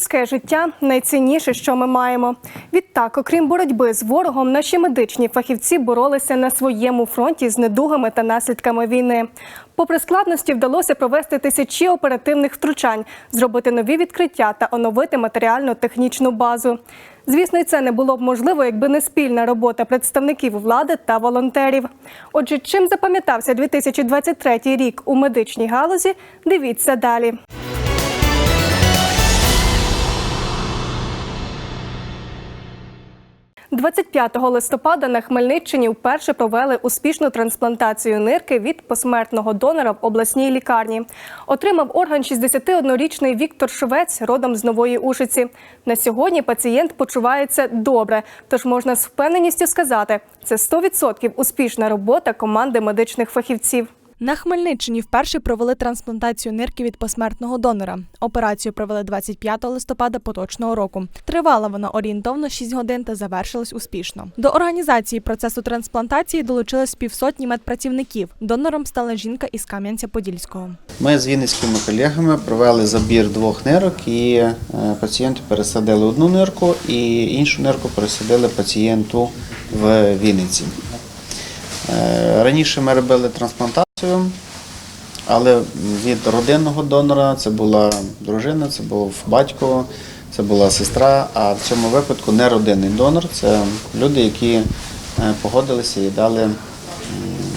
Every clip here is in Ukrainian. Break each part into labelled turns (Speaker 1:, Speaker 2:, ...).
Speaker 1: Людське життя найцінніше, що ми маємо. Відтак, окрім боротьби з ворогом, наші медичні фахівці боролися на своєму фронті з недугами та наслідками війни. Попри складності, вдалося провести тисячі оперативних втручань, зробити нові відкриття та оновити матеріально-технічну базу. Звісно, це не було б можливо, якби не спільна робота представників влади та волонтерів. Отже, чим запам'ятався 2023 рік у медичній галузі, дивіться далі. – 25 листопада на Хмельниччині вперше провели успішну трансплантацію нирки від посмертного донора в обласній лікарні. Отримав орган 61-річний Віктор Швець, родом з Нової Ушиці. На сьогодні пацієнт почувається добре, тож можна з впевненістю сказати, це 100% успішна робота команди медичних фахівців.
Speaker 2: На Хмельниччині вперше провели трансплантацію нирки від посмертного донора. Операцію провели 25 листопада поточного року. Тривала вона орієнтовно 6 годин та завершилась успішно. До організації процесу трансплантації долучилось півсотні медпрацівників. Донором стала жінка із Кам'янця-Подільського.
Speaker 3: Ми з вінницькими колегами провели забір двох нирок і е, пацієнту пересадили одну нирку і іншу нирку пересадили пацієнту в Вінниці. Е, Раніше ми робили трансплантацію, але від родинного донора це була дружина, це був батько, це була сестра, а в цьому випадку не родинний донор, це люди, які е, погодилися і дали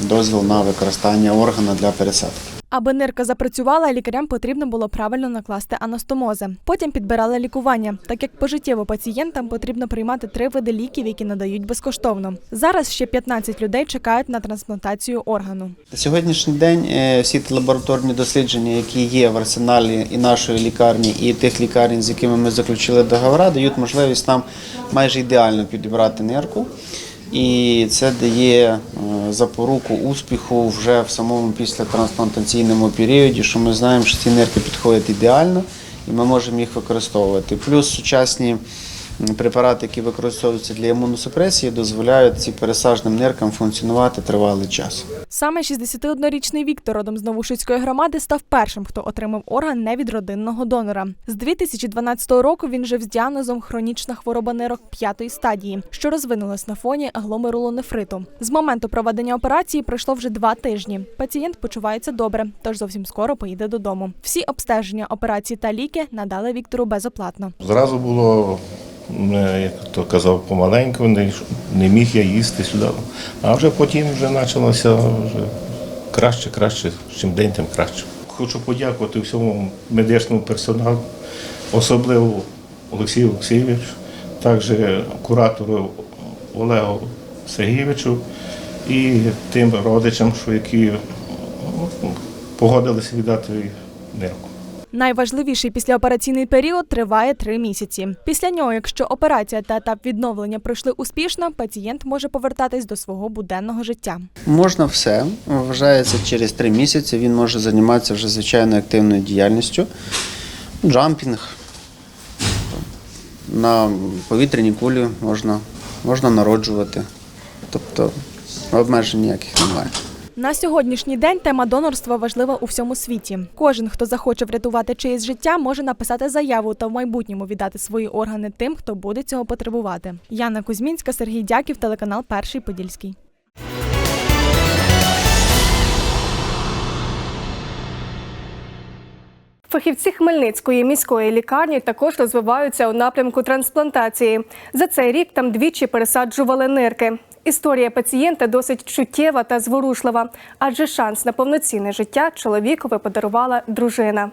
Speaker 3: дозвіл на використання органа для пересадки.
Speaker 2: Аби нирка запрацювала, лікарям потрібно було правильно накласти анастомози. Потім підбирали лікування, так як пожиттєво пацієнтам потрібно приймати три види ліків, які надають безкоштовно. Зараз ще 15 людей чекають на трансплантацію органу.
Speaker 3: На сьогоднішній день е, всі ті лабораторні дослідження, які є в арсеналі і нашої лікарні, і тих лікарень, з якими ми заключили договори, дають можливість нам майже ідеально підібрати нирку. І це дає е, запоруку успіху вже в самому післятрансплантаційному періоді, що ми знаємо, що ці нирки підходять ідеально і ми можемо їх використовувати. Плюс сучасні препарати, які використовуються для імуносупресії, дозволяють ці пересажним ниркам функціонувати тривалий час.
Speaker 2: Саме 61-річний Віктор родом з Новушицької громади став першим, хто отримав орган не від родинного донора. З 2012 року він жив з діагнозом хронічна хвороба нирок п'ятої стадії, що розвинулась на фоні гломерулонефриту. З моменту проведення операції пройшло вже два тижні. Пацієнт почувається добре, тож зовсім скоро поїде додому. Всі обстеження, операції та ліки надали Віктору безоплатно.
Speaker 4: Зразу було, як то казав, помаленьку, не, не міг я їсти сюди. А вже потім вже почалося вже краще, краще, чим день, тим краще. Хочу подякувати всьому медичному персоналу, особливо Олексію Олексійовичу, також куратору Олегу Сергійовичу і тим родичам, що які ну, погодилися віддати нирку.
Speaker 2: Найважливіший післяопераційний період триває три місяці. Після нього, якщо операція та етап відновлення пройшли успішно, пацієнт може повертатись до свого буденного життя.
Speaker 3: Можна все. Вважається, через три місяці він може займатися вже звичайно активною діяльністю. Джампінг. На повітряній кулі можна, можна народжувати. Тобто обмежень ніяких немає.
Speaker 2: На сьогоднішній день тема донорства важлива у всьому світі. Кожен, хто захоче врятувати чиєсь життя, може написати заяву та в майбутньому віддати свої органи тим, хто буде цього потребувати. Яна Кузьмінська, Сергій Дяків, телеканал Перший Подільський.
Speaker 1: Фахівці Хмельницької міської лікарні також розвиваються у напрямку трансплантації. За цей рік там двічі пересаджували нирки. Історія пацієнта досить чуттєва та зворушлива, адже шанс на повноцінне життя чоловікові подарувала дружина.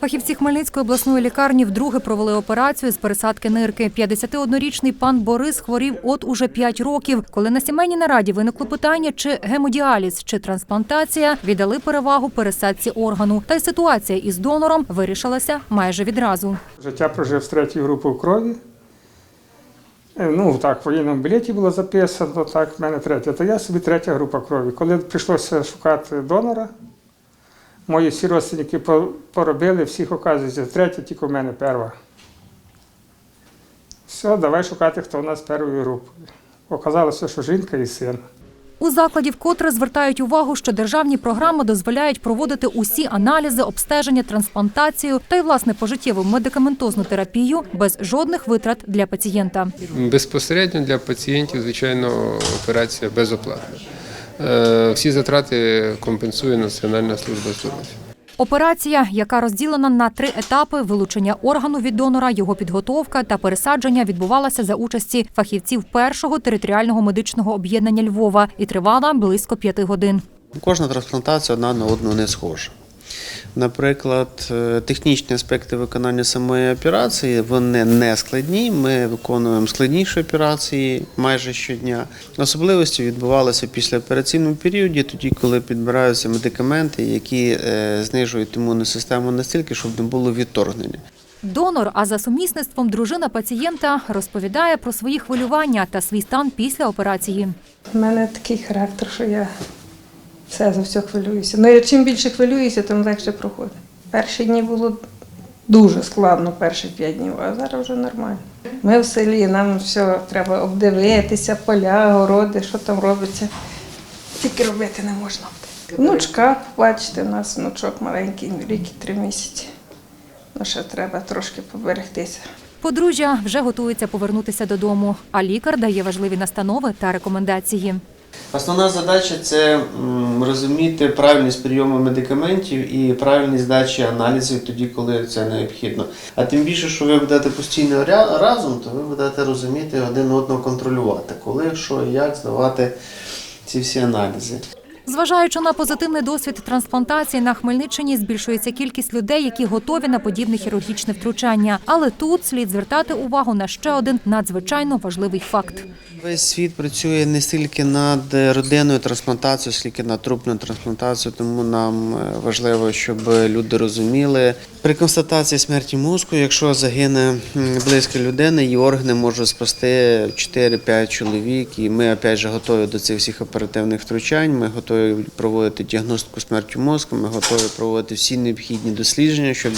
Speaker 5: Фахівці Хмельницької обласної лікарні вдруге провели операцію з пересадки нирки. 51-річний пан Борис хворів от уже 5 років. Коли на сімейній нараді виникло питання, чи гемодіаліз, чи трансплантація, віддали перевагу пересадці органу. Та й ситуація із донором вирішилася майже відразу.
Speaker 6: Життя прожив з третьою групою крові. Е, Ну, так, в воєнному білеті було записано, так, в мене третя, то я собі третя група крові. Коли прийшлося шукати донора, мої всі родственники поробили, всіх оказується, третя, тільки в мене перша. Все, давай шукати, хто у нас першою групою. Оказалося, що жінка і син.
Speaker 5: У закладі вкотре звертають увагу, що державні програми дозволяють проводити усі аналізи, обстеження, трансплантацію та й власне пожиттєву медикаментозну терапію без жодних витрат для пацієнта.
Speaker 7: Безпосередньо для пацієнтів, звичайно, операція безоплатна. Е, Всі затрати компенсує Національна служба здоров'я.
Speaker 5: Операція, яка розділена на три етапи: вилучення органу від донора, його підготовка та пересадження, відбувалася за участі фахівців першого територіального медичного об'єднання Львова і тривала близько п'яти годин.
Speaker 3: Кожна трансплантація одна на одну не схожа. Наприклад, е, технічні аспекти виконання самої операції вони не складні. Ми виконуємо складніші операції майже щодня. Особливості відбувалися після операційному періоді, тоді, коли підбираються медикаменти, які е, знижують імунну систему настільки, щоб не було відторгнення.
Speaker 5: Донор, а за сумісництвом дружина пацієнта розповідає про свої хвилювання та свій стан після операції.
Speaker 8: У мене такий характер, що я все за все хвилююся. Ну, чим більше хвилююся, тим легше проходить. Перші дні було дуже складно, перші п'ять днів, а зараз вже нормально. Ми в селі, нам все треба обдивитися, поля, городи, що там робиться. Тільки робити не можна. Внучка, бачите, у нас внучок маленький, рік і три місяці. Ну, ще треба трошки поберегтися.
Speaker 5: Подружжя вже готується повернутися додому, а лікар дає важливі настанови та рекомендації.
Speaker 3: Основна задача це розуміти правильність прийому медикаментів і правильність здачі аналізів тоді, коли це необхідно. А тим більше, що ви будете постійно разом, то ви будете розуміти один одного контролювати, коли, що як здавати ці всі аналізи.
Speaker 5: Зважаючи на позитивний досвід трансплантації на Хмельниччині, збільшується кількість людей, які готові на подібне хірургічне втручання. Але тут слід звертати увагу на ще один надзвичайно важливий факт.
Speaker 3: Весь світ працює не стільки над родинною трансплантацією, скільки над трупною трансплантацією, тому нам е, важливо, щоб люди розуміли. При констатації смерті мозку, якщо загине м, близько людини, її органи можуть спасти 4-5 чоловік. І ми опять же готові до цих всіх оперативних втручань. Ми готові проводити діагностику смерті мозку. Ми готові проводити всі необхідні дослідження, щоб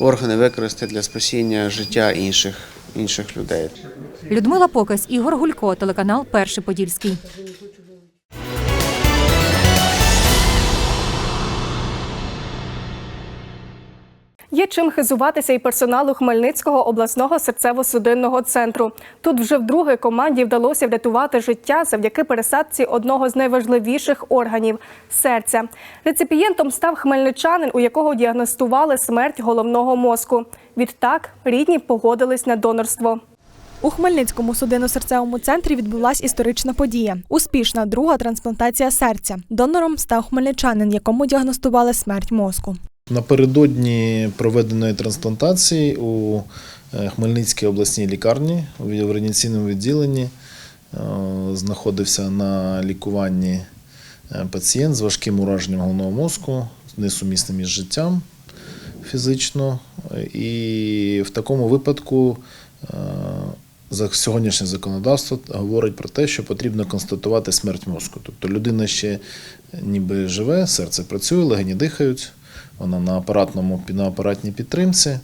Speaker 3: органи використати для спасіння життя інших, інших людей.
Speaker 5: Людмила Покась, Ігор Гулько, телеканал Перший Подільський.
Speaker 1: Є чим хизуватися і персоналу Хмельницького обласного серцево-судинного центру. Тут вже вдруге команді вдалося врятувати життя завдяки пересадці одного з найважливіших органів серця. Реципієнтом став хмельничанин, у якого діагностували смерть головного мозку. Відтак рідні погодились на донорство.
Speaker 2: У Хмельницькому судинно-серцевому центрі відбулася історична подія. Успішна друга трансплантація серця. Донором став хмельничанин, якому діагностували смерть мозку.
Speaker 9: Напередодні проведеної трансплантації у е, Хмельницькій обласній лікарні у реанімаційному відділенні е, знаходився на лікуванні е, пацієнт з важким ураженням головного мозку, несумісним із життям фізично. І в такому випадку сьогоднішнє законодавство говорить про те, що потрібно констатувати смерть мозку. Тобто людина ще ніби живе, серце працює, легені дихають, вона на апаратному на апаратній підтримці,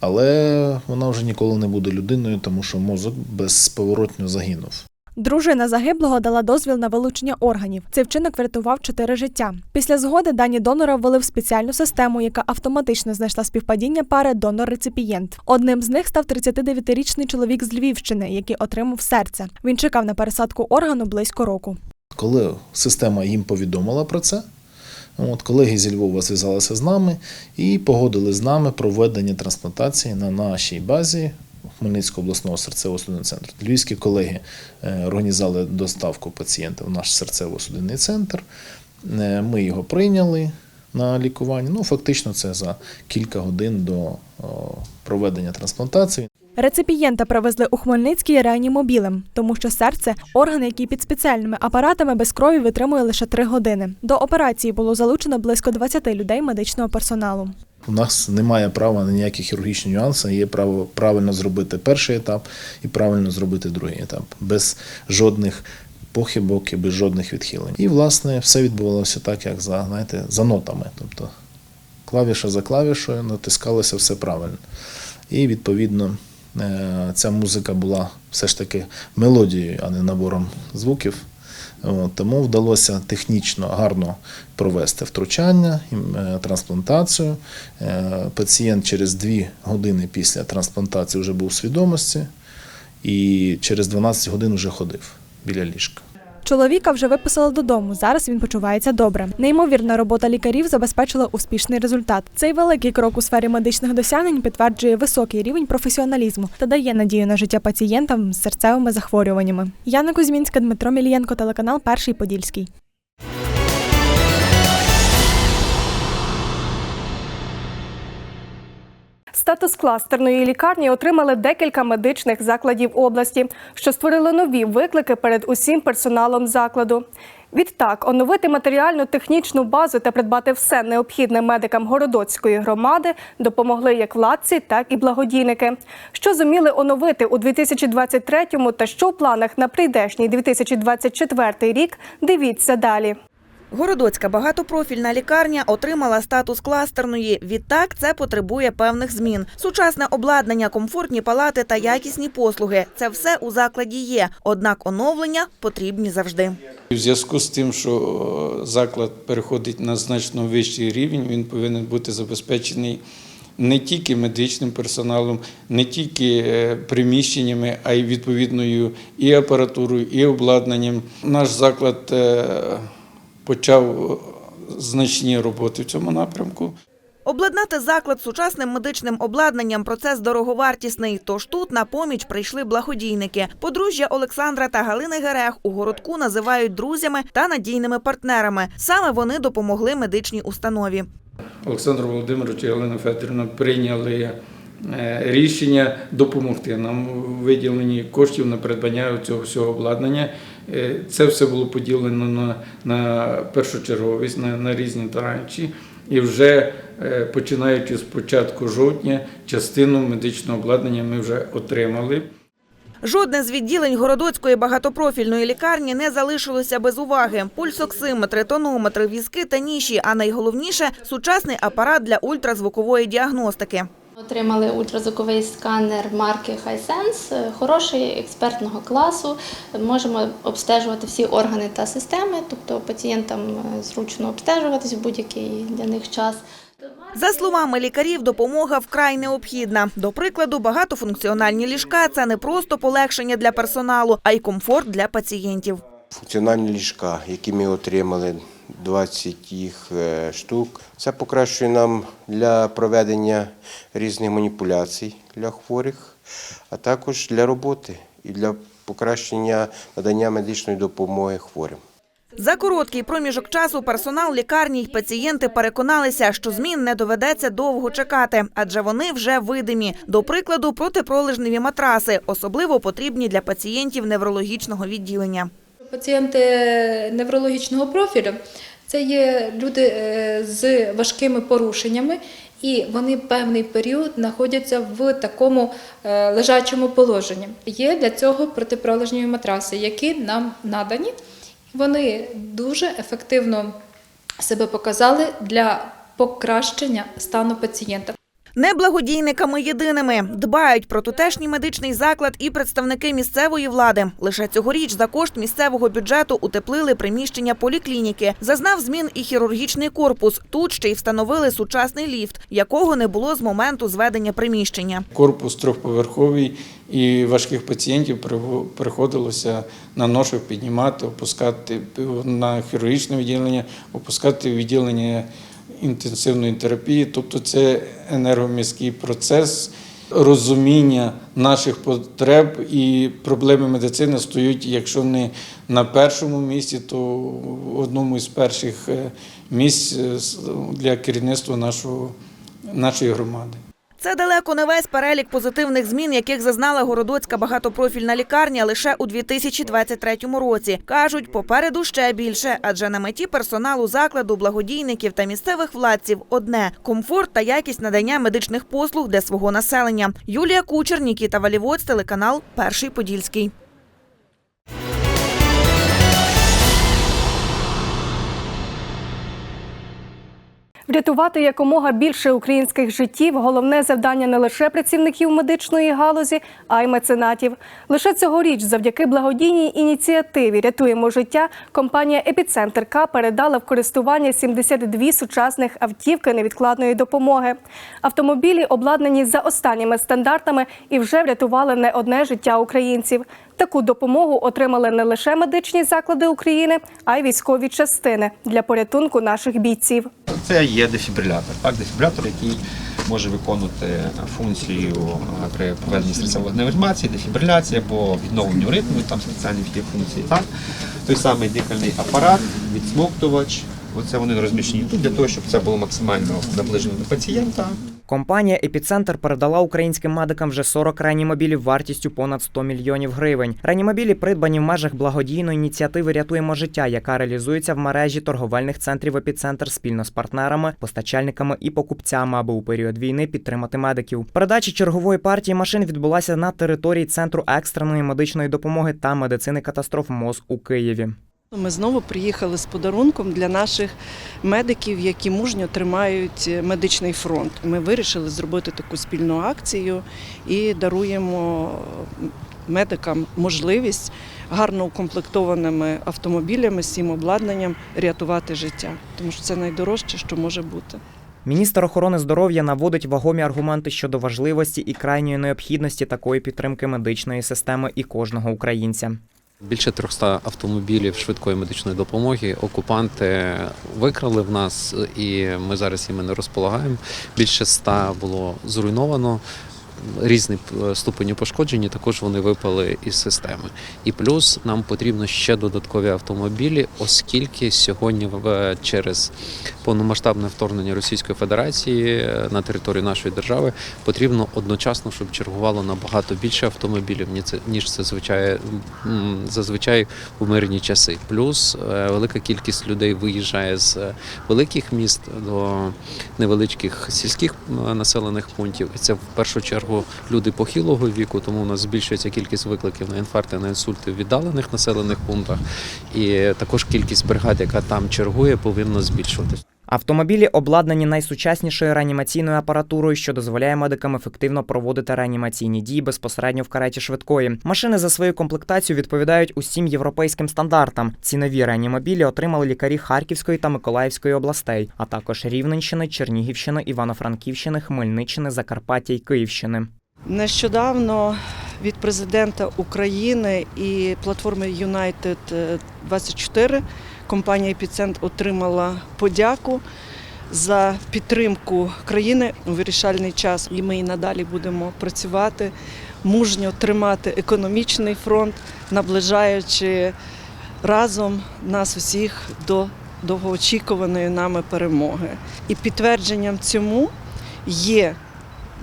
Speaker 9: але вона вже ніколи не буде людиною, тому що мозок безповоротньо загинув.
Speaker 2: Дружина загиблого дала дозвіл на вилучення органів. Цей вчинок врятував чотири життя. Після згоди дані донора ввели в спеціальну систему, яка автоматично знайшла співпадіння пари донор-реципієнт. Одним з них став 39-річний чоловік з Львівщини, який отримав серце. Він чекав на пересадку органу близько року.
Speaker 9: Коли система їм повідомила про це, от, колеги зі Львова зв'язалися з нами і погодили з нами проведення трансплантації на нашій базі Хмельницького обласного серцево-судинного центру. Львівські колеги е, організували доставку пацієнта в наш серцево-судинний центр. Е, Ми його прийняли на лікування. Ну, фактично, це за кілька годин до проведення трансплантації.
Speaker 2: Реципієнта привезли у Хмельницький реанімобілем, тому що серце орган, який під спеціальними апаратами без крові витримує лише три години. До операції було залучено близько 20 людей медичного персоналу.
Speaker 9: У нас немає права на ніякі хірургічні нюанси. Є право правильно зробити перший етап і правильно зробити другий етап, без жодних похибок і без жодних відхилень. І, власне, все відбувалося так, як за, знаєте, за нотами. Тобто клавіша за клавішою натискалося все правильно. І, відповідно, ця музика була все ж таки мелодією, а не набором звуків. Тому вдалося технічно гарно провести втручання, е, трансплантацію. Е, Пацієнт через 2 години після трансплантації вже був у свідомості і через 12 годин вже ходив біля ліжка.
Speaker 2: Чоловіка вже виписали додому. Зараз він почувається добре. Неймовірна робота лікарів забезпечила успішний результат. Цей великий крок у сфері медичних досягнень підтверджує високий рівень професіоналізму та дає надію на життя пацієнтам з серцевими захворюваннями. Яна Кузьмінська, Дмитро Мілієнко, телеканал Перший Подільський.
Speaker 1: Статус кластерної лікарні отримали декілька медичних закладів області, що створили нові виклики перед усім персоналом закладу. Відтак, оновити матеріально-технічну базу та придбати все необхідне медикам Городоцької громади допомогли як владці, так і благодійники. Що зуміли оновити у 2023-му та що в планах на прийдешній 2024 рік, дивіться далі.
Speaker 10: Городоцька багатопрофільна лікарня отримала статус кластерної. Відтак це потребує певних змін. Сучасне обладнання, комфортні палати та якісні послуги це все у закладі є. Однак оновлення потрібні завжди.
Speaker 11: У зв'язку з тим, що е, заклад переходить на значно вищий рівень, він повинен бути забезпечений не тільки медичним персоналом, не тільки е, приміщеннями, а й відповідною і апаратурою, і обладнанням. Наш заклад е, почав е, значні роботи в цьому напрямку.
Speaker 10: Обладнати заклад сучасним медичним обладнанням процес дороговартісний. Тож тут на поміч прийшли благодійники. Подружжя Олександра та Галини Герех у городку називають друзями та надійними партнерами. Саме вони допомогли медичній установі.
Speaker 11: Олександр Володимирович і Галина Федорівна прийняли е, рішення допомогти нам у виділенні коштів на придбання цього всього обладнання. Е, Це все було поділено на, на першочерговість, на, на різні таранчі. І вже е, починаючи з початку жовтня, частину медичного обладнання ми вже отримали.
Speaker 10: Жодне з відділень Городоцької багатопрофільної лікарні не залишилося без уваги. Пульсоксиметри, тонометри, візки та ніші, а найголовніше – сучасний апарат для ультразвукової діагностики.
Speaker 12: Отримали ультразвуковий сканер марки Hisense, хороший експертного класу. Можемо обстежувати всі органи та системи, тобто пацієнтам е, зручно обстежуватись в будь-який для них час.
Speaker 10: За словами лікарів, допомога вкрай необхідна. До прикладу, багатофункціональні ліжка – це не просто полегшення для персоналу, а й комфорт для пацієнтів.
Speaker 13: Функціональні ліжка, які ми отримали, 20 їх е, штук. Це покращує нам для проведення різних маніпуляцій для хворих, а також для роботи і для покращення надання медичної допомоги хворим.
Speaker 10: За короткий проміжок часу персонал лікарні й пацієнти переконалися, що змін не доведеться довго чекати, адже вони вже видимі. До прикладу, протипролежневі матраси, особливо потрібні для пацієнтів неврологічного відділення.
Speaker 14: Пацієнти неврологічного профілю це є люди е, з важкими порушеннями, і вони певний період знаходяться в такому е, лежачому положенні. Є для цього протипролежневі матраси, які нам надані. Вони дуже ефективно себе показали для покращення стану пацієнта.
Speaker 10: Не благодійниками єдиними дбають про тутешній медичний заклад і представники місцевої влади. Лише цьогоріч за кошт місцевого бюджету утеплили приміщення поліклініки. Зазнав змін і хірургічний корпус. Тут ще й встановили сучасний ліфт, якого не було з моменту зведення приміщення.
Speaker 11: Корпус трьохповерховий і важких пацієнтів приходилося на ношах піднімати, опускати на хірургічне відділення, опускати відділення інтенсивної терапії. Тобто це енергоміський процес. Розуміння наших потреб і проблеми медицини стоять, якщо не на першому місці, то в одному із перших е, місць е, для керівництва нашого, нашої громади.
Speaker 10: Це далеко не весь перелік позитивних змін, яких зазнала Городоцька багатопрофільна лікарня лише у 2023 році. Кажуть, попереду ще більше, адже на меті персоналу закладу, благодійників та місцевих владців одне комфорт та якість надання медичних послуг для свого населення. Юлія Кучер, Нікіта Валівоць, телеканал Перший Подільський.
Speaker 1: Врятувати якомога більше українських життів головне завдання не лише працівників медичної галузі, а й меценатів. Лише цьогоріч, завдяки благодійній ініціативі Рятуємо життя. Компанія Епіцентр К передала в користування 72 сучасних автівки невідкладної допомоги. Автомобілі обладнані за останніми стандартами і вже врятували не одне життя українців. Таку допомогу отримали не лише медичні заклади України, а й військові частини для порятунку наших бійців.
Speaker 15: Це є дефібрилятор. Так, дефібрилятор, який може виконувати функцію при проведенні реанімації, дефібриляції або відновленню ритму, там спеціальні є функції. Так? Той самий дихальний апарат, відсмоктувач. Оце вони розміщені тут для того, щоб це було максимально наближено до пацієнта.
Speaker 16: Компанія Епіцентр передала українським медикам вже 40 реанімобілів вартістю понад 100 мільйонів гривень. Реанімобілі придбані в межах благодійної ініціативи Рятуємо життя, яка реалізується в мережі торговельних центрів Епіцентр спільно з партнерами, постачальниками і покупцями, аби у період війни підтримати медиків. Передача чергової партії машин відбулася на території центру екстреної медичної допомоги та медицини катастроф МОЗ у Києві.
Speaker 17: Ми знову приїхали з подарунком для наших медиків, які мужньо тримають медичний фронт. Ми вирішили зробити таку спільну акцію і даруємо медикам можливість гарно укомплектованими автомобілями цим обладнанням рятувати життя, тому що це найдорожче, що може бути.
Speaker 16: Міністр охорони здоров'я наводить вагомі аргументи щодо важливості і крайньої необхідності такої підтримки медичної системи і кожного українця.
Speaker 18: Більше 300 автомобілів швидкої медичної допомоги окупанти викрали в нас, і ми зараз іми не розполагаємо. Більше 100 було зруйновано. Різні е, ступені пошкоджені, також вони випали із системи. І плюс нам потрібно ще додаткові автомобілі, оскільки сьогодні в- через повномасштабне вторгнення Російської Федерації е, на територію нашої держави потрібно одночасно, щоб чергувало набагато більше автомобілів, ніж це звичай, зазвичай у мирні часи. Плюс е, велика кількість людей виїжджає з е, великих міст до невеличких сільських е, населених пунктів. І це в першу чергу люди похилого віку, тому у нас збільшується кількість викликів на інфаркти, на інсульти в віддалених населених пунктах. І також кількість бригад, яка там чергує, повинна збільшуватися.
Speaker 16: Автомобілі обладнані найсучаснішою реанімаційною апаратурою, що дозволяє медикам ефективно проводити реанімаційні дії безпосередньо в кареті швидкої. Машини за свою комплектацію відповідають усім європейським стандартам. Ці нові реанімобілі отримали лікарі Харківської та Миколаївської областей, а також Рівненщини, Чернігівщини, Івано-Франківщини, Хмельниччини, Закарпаття і Київщини.
Speaker 17: Нещодавно від президента України і платформи United 24 компанія Епіцентр отримала подяку за підтримку країни у вирішальний час. І ми і надалі будемо працювати, мужньо тримати економічний фронт, наближаючи разом нас усіх до довгоочікуваної нами перемоги. І підтвердженням цьому є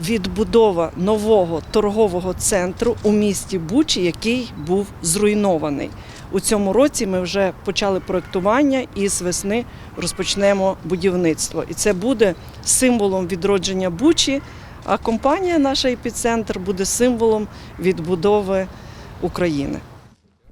Speaker 17: відбудова нового торгового центру у місті Бучі, який був зруйнований. У цьому році ми вже почали проектування і з весни розпочнемо будівництво. І це буде символом відродження Бучі, а компанія наша епіцентр буде символом відбудови України.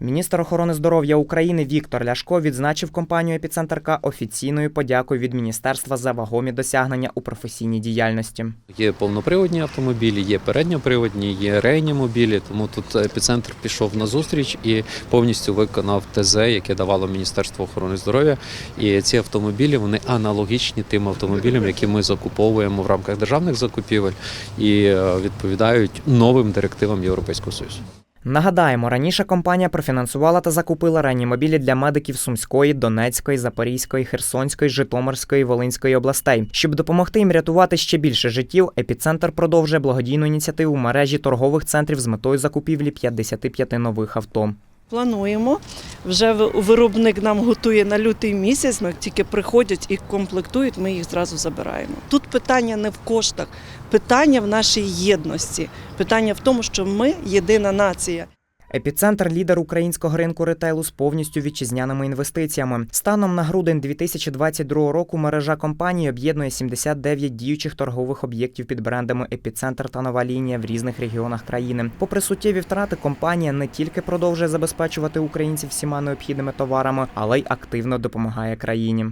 Speaker 16: Міністр охорони здоров'я України Віктор Ляшко відзначив компанію «Епіцентр К» офіційною подякою від міністерства за вагомі досягнення у професійній діяльності.
Speaker 18: Є повноприводні автомобілі, є передньоприводні, є реанімобілі. Тому тут епіцентр пішов на зустріч і повністю виконав ТЗ, яке давало Міністерство охорони здоров'я. І ці автомобілі вони аналогічні тим автомобілям, які ми закуповуємо в рамках державних закупівель і е, відповідають новим директивам Європейського союзу.
Speaker 16: Нагадаємо, раніше компанія профінансувала та закупила реанімобілі для медиків Сумської, Донецької, Запорізької, Херсонської, Житомирської, Волинської областей. Щоб допомогти їм рятувати ще більше життів, епіцентр продовжує благодійну ініціативу мережі торгових центрів з метою закупівлі 55 нових авто.
Speaker 17: Плануємо. Вже ви- виробник нам готує на лютий місяць. Ми тільки приходять і комплектують, ми їх зразу забираємо. Тут питання не в коштах, питання в нашій єдності. Питання в тому, що ми єдина нація.
Speaker 16: Епіцентр лідер українського ринку ретейлу з повністю вітчизняними інвестиціями. Станом на грудень 2022 року мережа компанії об'єднує 79 діючих торгових об'єктів під брендами Епіцентр та нова лінія в різних регіонах країни. Попри суттєві втрати, компанія не тільки продовжує забезпечувати українців всіма необхідними товарами, але й активно допомагає країні.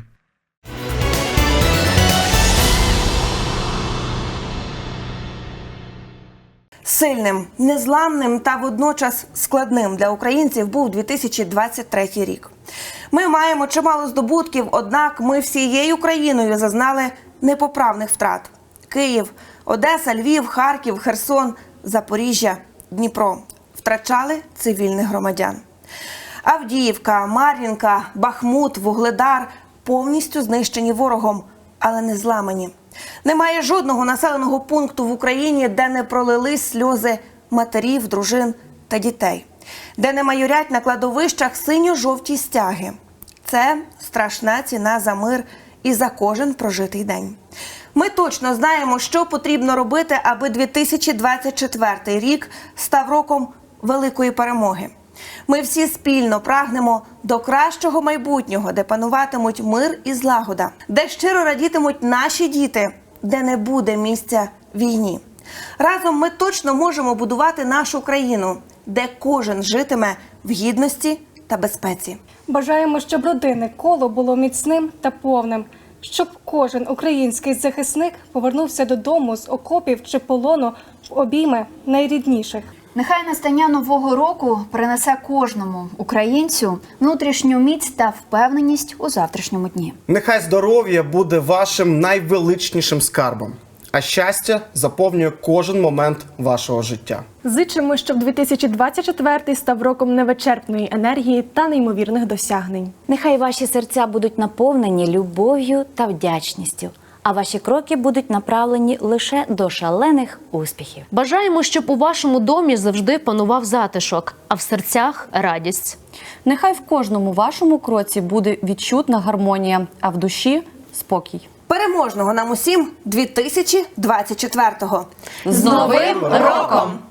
Speaker 19: Сильним, незламним та водночас складним для українців був 2023 рік. Ми маємо чимало здобутків, однак ми всією країною зазнали непоправних втрат: Київ, Одеса, Львів, Харків, Херсон, Запоріжжя, Дніпро втрачали цивільних громадян. Авдіївка, Мар'їнка, Бахмут, Вугледар повністю знищені ворогом, але не зламані. Немає жодного населеного пункту в Україні, де не пролились сльози матерів, дружин та дітей, де не майорять на кладовищах синьо-жовті стяги. Це страшна ціна за мир і за кожен прожитий день. Ми точно знаємо, що потрібно робити, аби 2024 рік став роком великої перемоги. Ми всі спільно прагнемо до кращого майбутнього, де пануватимуть мир і злагода, де щиро радітимуть наші діти, де не буде місця війні. Разом ми точно можемо будувати нашу країну, де кожен житиме в гідності та безпеці.
Speaker 1: Бажаємо, щоб родинне коло було міцним та повним, щоб кожен український захисник повернувся додому з окопів чи полону в обійми найрідніших.
Speaker 20: Нехай настання нового року принесе кожному українцю внутрішню міць та впевненість у завтрашньому дні.
Speaker 21: Нехай здоров'я буде вашим найвеличнішим скарбом, а щастя заповнює кожен момент вашого життя.
Speaker 2: Зичимо, щоб 2024 став роком невичерпної енергії та неймовірних досягнень.
Speaker 22: Нехай ваші серця будуть наповнені любов'ю та вдячністю, а ваші кроки будуть направлені лише до шалених успіхів.
Speaker 23: Бажаємо, щоб у вашому домі завжди панував затишок, а в серцях радість.
Speaker 22: Нехай в кожному вашому кроці буде відчутна гармонія, а в душі спокій.
Speaker 19: Переможного нам усім 2024-го!
Speaker 23: З Новим роком!